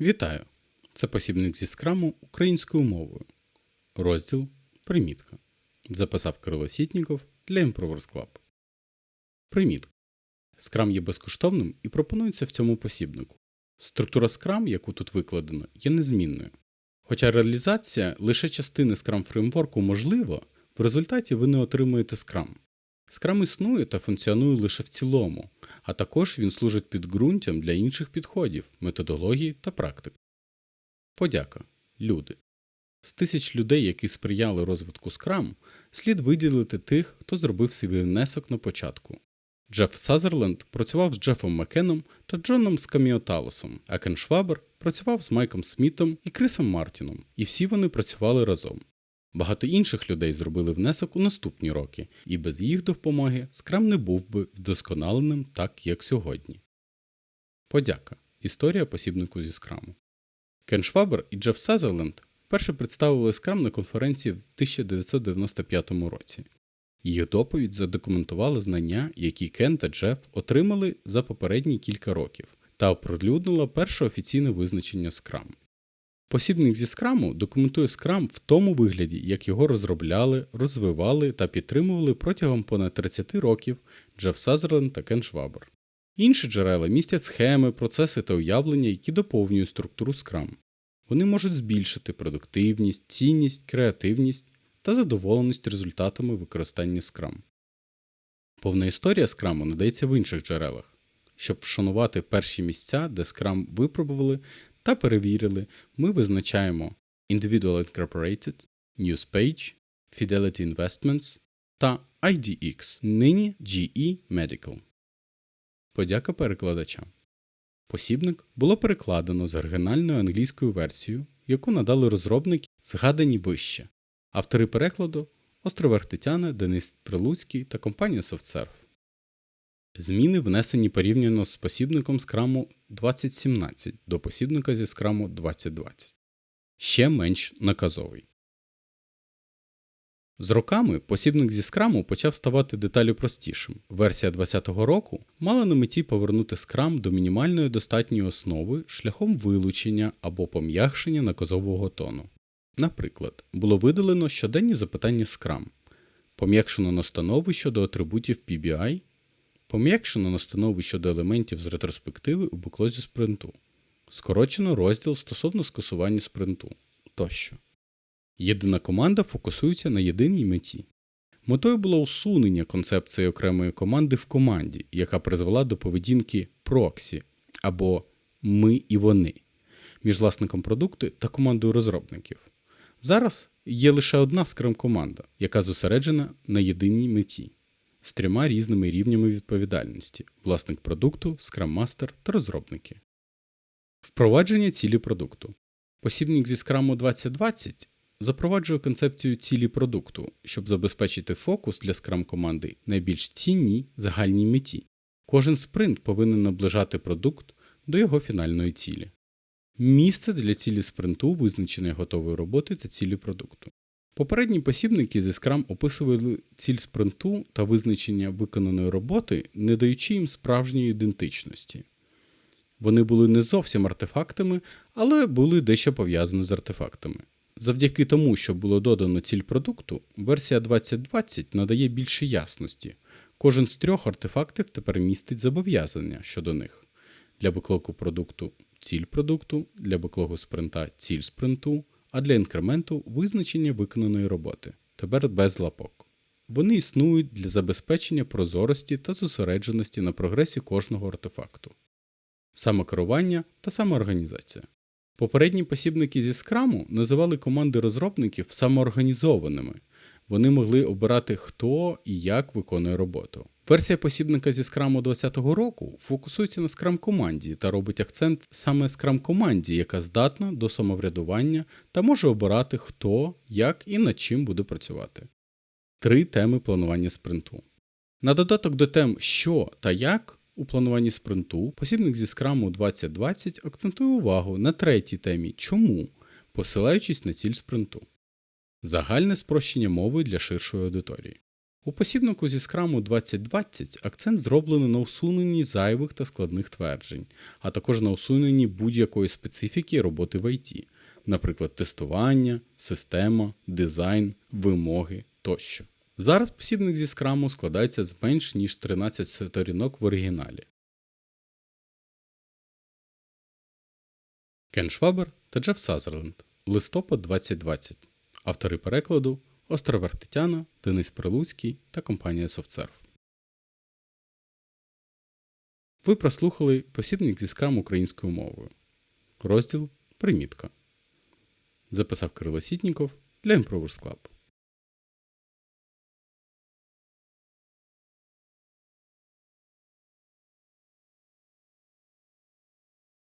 Вітаю! Це посібник зі скраму українською мовою. Розділ Примітка. Записав Кирило Сітніков для Improvers Club. Примітка. Скрам є безкоштовним і пропонується в цьому посібнику. Структура скрам, яку тут викладено, є незмінною. Хоча реалізація лише частини Scrum фреймворку можлива, в результаті ви не отримуєте скрам. Скрам існує та функціонує лише в цілому, а також він служить підґрунтям для інших підходів, методологій та практик. Подяка. Люди. З тисяч людей, які сприяли розвитку Scrum, слід виділити тих, хто зробив свій внесок на початку. Джеф Сазерленд працював з Джефом Маккеном та Джоном Скаміоталосом, а Кен Швабер працював з Майком Смітом і Крисом Мартіном, і всі вони працювали разом. Багато інших людей зробили внесок у наступні роки, і без їх допомоги скрам не був би вдосконаленим так, як сьогодні. Подяка. Історія посібнику зі скраму. Кен Швабер і Джеф Сазерленд вперше представили скрам на конференції в 1995 році. Їх доповідь задокументувала знання, які Кен та Джеф отримали за попередні кілька років, та оприлюднила перше офіційне визначення скрам. Посібник зі скраму документує скрам в тому вигляді, як його розробляли, розвивали та підтримували протягом понад 30 років Джеф Сазерленд та Кен Швабер. Інші джерела містять схеми, процеси та уявлення, які доповнюють структуру скрам. Вони можуть збільшити продуктивність, цінність, креативність та задоволеність результатами використання скрам. Повна історія скраму надається в інших джерелах. Щоб вшанувати перші місця, де скрам випробували та перевірили, ми визначаємо Individual Incorporated, Newspage, Fidelity Investments та IDX, нині GE Medical. Подяка перекладачам. Посібник було перекладено з оригінальною англійською версією, яку надали розробники, згадані вище. Автори перекладу Островерх Тетяна, Денис Прилуцький та компанія SoftServe. Зміни внесені порівняно з посібником скраму 2017 до посібника зі скраму 2020. Ще менш наказовий. З роками посібник зі скраму почав ставати деталі простішим. Версія 2020 року мала на меті повернути скрам до мінімальної достатньої основи шляхом вилучення або пом'якшення наказового тону. Наприклад, було видалено щоденні запитання скрам, пом'якшено настанови щодо атрибутів PBI, пом'якшено настанови щодо елементів з ретроспективи у буклозі спринту, скорочено розділ стосовно скасування спринту тощо. Єдина команда фокусується на єдиній меті. Метою було усунення концепції окремої команди в команді, яка призвела до поведінки проксі або ми і вони між власником продукту та командою розробників. Зараз є лише одна Scrum команда, яка зосереджена на єдиній меті з трьома різними рівнями відповідальності: власник продукту, Master та розробники. Впровадження цілі продукту. Посібник зі Scrum 2020 запроваджує концепцію цілі продукту, щоб забезпечити фокус для Scrum команди найбільш цінній загальній меті. Кожен спринт повинен наближати продукт до його фінальної цілі. Місце для цілі спринту визначеної готової роботи та цілі продукту. Попередні посібники зі Scrum описували ціль спринту та визначення виконаної роботи, не даючи їм справжньої ідентичності. Вони були не зовсім артефактами, але були дещо пов'язані з артефактами. Завдяки тому, що було додано ціль продукту, версія 2020 надає більше ясності. Кожен з трьох артефактів тепер містить зобов'язання щодо них. Для беклогу продукту ціль продукту, для беклогу спринта ціль спринту, а для інкременту визначення виконаної роботи, тепер без лапок. Вони існують для забезпечення прозорості та зосередженості на прогресі кожного артефакту, самокерування та самоорганізація. Попередні посібники зі скраму називали команди розробників самоорганізованими. Вони могли обирати, хто і як виконує роботу. Версія посібника зі скраму 2020 року фокусується на скрам команді та робить акцент саме скрам команді, яка здатна до самоврядування та може обирати, хто, як і над чим буде працювати. Три теми планування спринту. На додаток до тем, що та як у плануванні спринту посібник зі скраму 2020 акцентує увагу на третій темі чому, посилаючись на ціль спринту. Загальне спрощення мови для ширшої аудиторії. У посібнику зі скраму 2020 акцент зроблено на усуненні зайвих та складних тверджень, а також на усуненні будь-якої специфіки роботи в ІТ, наприклад, тестування, система, дизайн, вимоги тощо. Зараз посібник зі скраму складається з менш ніж 13 сторінок в оригіналі. Кен Швабер та Джеф Сазерленд. Листопад 2020. Автори перекладу Островер Тетяна, Денис Прилуцький та компанія SoftServe. Ви прослухали посібник зі скрам українською мовою. Розділ Примітка. Записав Кирило Сітніков для Improvers Club.